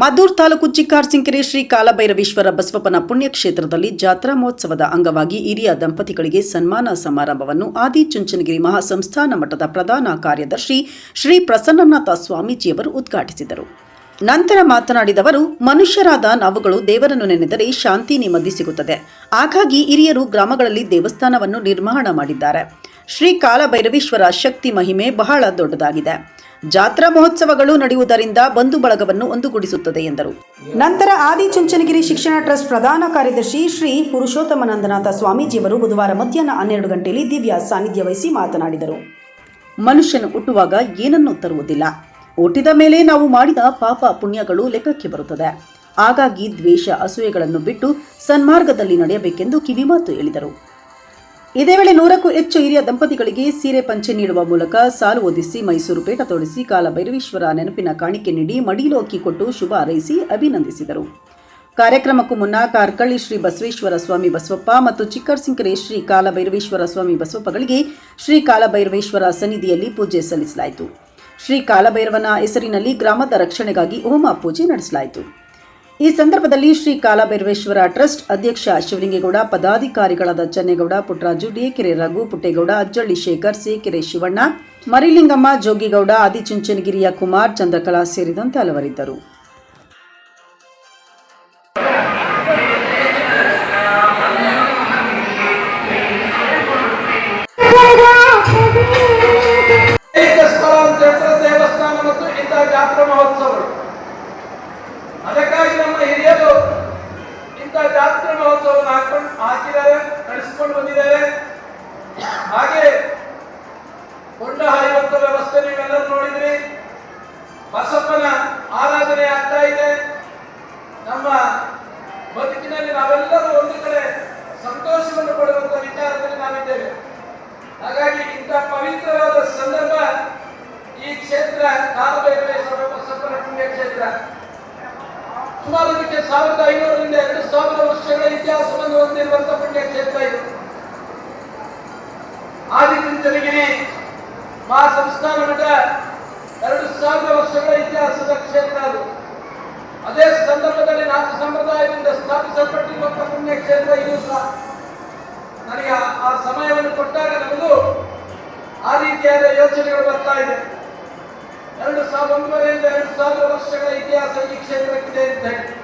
ಮದ್ದೂರು ತಾಲೂಕು ಚಿಕ್ಕಾರ್ಸಿಂಕೆರೆ ಶ್ರೀ ಕಾಲಭೈರವೇಶ್ವರ ಬಸವಪ್ಪನ ಪುಣ್ಯಕ್ಷೇತ್ರದಲ್ಲಿ ಜಾತ್ರಾ ಮಹೋತ್ಸವದ ಅಂಗವಾಗಿ ಹಿರಿಯ ದಂಪತಿಗಳಿಗೆ ಸನ್ಮಾನ ಸಮಾರಂಭವನ್ನು ಆದಿಚುಂಚನಗಿರಿ ಮಹಾಸಂಸ್ಥಾನ ಮಠದ ಪ್ರಧಾನ ಕಾರ್ಯದರ್ಶಿ ಶ್ರೀ ಪ್ರಸನ್ನನಾಥ ಸ್ವಾಮೀಜಿಯವರು ಉದ್ಘಾಟಿಸಿದರು. ನಂತರ ಮಾತನಾಡಿದವರು ಮನುಷ್ಯರಾದ ನಾವುಗಳು ದೇವರನ್ನು ನೆನೆದರೆ ಶಾಂತಿ ನೆಮ್ಮದಿ ಸಿಗುತ್ತದೆ. ಹಾಗಾಗಿ ಹಿರಿಯರು ಗ್ರಾಮಗಳಲ್ಲಿ ದೇವಸ್ಥಾನವನ್ನು ನಿರ್ಮಾಣ ಮಾಡಿದ್ದಾರೆ. ಶ್ರೀ ಕಾಲಭೈರವೇಶ್ವರ ಶಕ್ತಿ ಮಹಿಮೆ ಬಹಳ ದೊಡ್ಡದಾಗಿದೆ. ಜಾತ್ರಾ ಮಹೋತ್ಸವಗಳು ನಡೆಯುವುದರಿಂದ ಬಂಧು ಬಳಗವನ್ನು ಒಂದುಗೂಡಿಸುತ್ತದೆ ಎಂದರು. ನಂತರ ಆದಿಚುಂಚನಗಿರಿ ಶಿಕ್ಷಣ ಟ್ರಸ್ಟ್ ಪ್ರಧಾನ ಕಾರ್ಯದರ್ಶಿ ಶ್ರೀ ಪುರುಷೋತ್ತಮನಂದನಾಥ ಸ್ವಾಮೀಜಿಯವರು ಬುಧವಾರ ಮಧ್ಯಾಹ್ನ ಹನ್ನೆರಡು ಗಂಟೆಯಲ್ಲಿ ದಿವ್ಯ ಸಾನ್ನಿಧ್ಯ ವಹಿಸಿ ಮಾತನಾಡಿದರು. ಮನುಷ್ಯನು ಹುಟ್ಟುವಾಗ ಏನನ್ನೂ ತರುವುದಿಲ್ಲ. ಹುಟ್ಟಿದ ಮೇಲೆ ನಾವು ಮಾಡಿದ ಪಾಪ ಪುಣ್ಯಗಳು ಲೆಕ್ಕಕ್ಕೆ ಬರುತ್ತದೆ. ಹಾಗಾಗಿ ದ್ವೇಷ ಅಸೂಯೆಗಳನ್ನು ಬಿಟ್ಟು ಸನ್ಮಾರ್ಗದಲ್ಲಿ ನಡೆಯಬೇಕೆಂದು ಕಿವಿಮಾತು ಹೇಳಿದರು. ಇದೇ ವೇಳೆ ನೂರಕ್ಕೂ ಹೆಚ್ಚು ಹಿರಿಯ ದಂಪತಿಗಳಿಗೆ ಸೀರೆ ಪಂಚೆ ನೀಡುವ ಮೂಲಕ ಸಾಲು ಓದಿಸಿ ಮೈಸೂರು ಪೇಟ ತೋರಿಸಿ ಕಾಲಭೈರವೇಶ್ವರ ನೆನಪಿನ ಕಾಣಿಕೆ ನೀಡಿ ಮಡಿಲು ಅಕ್ಕಿ ಕೊಟ್ಟು ಶುಭ ಹಾರೈಸಿ ಅಭಿನಂದಿಸಿದರು. ಕಾರ್ಯಕ್ರಮಕ್ಕೂ ಮುನ್ನ ಕಾರ್ಕಳ್ಳಿ ಶ್ರೀ ಬಸವೇಶ್ವರ ಸ್ವಾಮಿ ಬಸವಪ್ಪ ಮತ್ತು ಚಿಕ್ಕರ್ಸಿಂಕರೆ ಶ್ರೀ ಕಾಲಭೈರವೇಶ್ವರ ಸ್ವಾಮಿ ಬಸವಪ್ಪಗಳಿಗೆ ಶ್ರೀ ಕಾಲಭೈರವೇಶ್ವರ ಸನ್ನಿಧಿಯಲ್ಲಿ ಪೂಜೆ ಸಲ್ಲಿಸಲಾಯಿತು. ಶ್ರೀ ಕಾಲಭೈರವನ ಹೆಸರಿನಲ್ಲಿ ಗ್ರಾಮದ ರಕ್ಷಣೆಗಾಗಿ ಹೋಮ ಪೂಜೆ ನಡೆಸಲಾಯಿತು. ಈ ಸಂದರ್ಭದಲ್ಲಿ ಶ್ರೀ ಕಾಲಭೈರವೇಶ್ವರ ಟ್ರಸ್ಟ್ ಅಧ್ಯಕ್ಷ ಶಿವಲಿಂಗೇಗೌಡ, ಪದಾಧಿಕಾರಿಗಳಾದ ಚನ್ನೇಗೌಡ ಪುಟ್ಟರಾಜು ಡಿಕೆರೆ ರಘು, ಪುಟ್ಟೇಗೌಡ, ಅಜ್ಜಳ್ಳಿ ಶೇಖರ್ ಸೇಕೆರೆ ಶಿವಣ್ಣ, ಮರಿಲಿಂಗಮ್ಮ, ಜೋಗಿಗೌಡ, ಆದಿಚುಂಚನಗಿರಿಯ ಕುಮಾರ್, ಚಂದ್ರಕಲಾ ಸೇರಿದಂತೆ ಹಲವರಿದ್ದರು. ಹಾಕಿದ್ದಾರೆ ನಡೆಸಿಕೊಂಡು ಬಂದಿದ್ದಾರೆ. ಹಾಗೆ ಕೊಂಡ ಹಾಯುವಂತ ವ್ಯವಸ್ಥೆ ನೀವೆಲ್ಲರೂ ನೋಡಿದ್ರಿ. ಬಸಪ್ಪನ ಆರಾಧನೆ ಆಗ್ತಾ ಇದೆ. ನಮ್ಮ ಬದುಕಿನಲ್ಲಿ ನಾವೆಲ್ಲರೂ ಒಂದು ಕಡೆ ಸಂತೋಷವನ್ನು ಪಡುವಂತ ವಿಚಾರದಲ್ಲಿ ನಾವಿದ್ದೇವೆ. ಹಾಗಾಗಿ ಇಂಥ ಪವಿತ್ರವಾದ ಸಂದರ್ಭ ಈ ಕ್ಷೇತ್ರ, ಕಾಲಭೈರವೇಶ್ವರ ಬಸಪ್ಪನ ಪುಣ್ಯ ಕ್ಷೇತ್ರ. ಸುಮಾರು ಸಾವಿರದ ಐನೂರರಿಂದ ಎರಡು ಸಾವಿರ ವರ್ಷಗಳ ಇತಿಹಾಸವನ್ನು ಹೊಂದಿರುವಂತಹ ಪುಣ್ಯ ಕ್ಷೇತ್ರ ಇದು. ಆದಿತ್ಯನಿಗೆ ಮಹಾ ಸಂಸ್ಥಾನ ಮಠ ಎರಡು ಸಾವಿರ ವರ್ಷಗಳ ಇತಿಹಾಸದ ಕ್ಷೇತ್ರ ಅದು. ಅದೇ ಸಂದರ್ಭದಲ್ಲಿ ನಾಥ ಸಂಪ್ರದಾಯದಿಂದ ಸ್ಥಾಪಿಸಲ್ಪಟ್ಟಿರುವಂತಹ ಪುಣ್ಯ ಕ್ಷೇತ್ರ ಇದು ಸಹ. ನನಗೆ ಆ ಸಮಯವನ್ನು ಕೊಟ್ಟಾಗ ನಮಗೂ ಆ ರೀತಿಯಾದ ಯೋಚನೆಗಳು ಬರ್ತಾ ಇದೆ. ಎರಡು ಸಾವಿರದ ಒಂದೂವರೆಯಿಂದ ಎರಡು ಸಾವಿರ ವರ್ಷಗಳ ಇತಿಹಾಸ ಈ ಕ್ಷೇತ್ರಕ್ಕಿದೆ ಅಂತ ಹೇಳಿ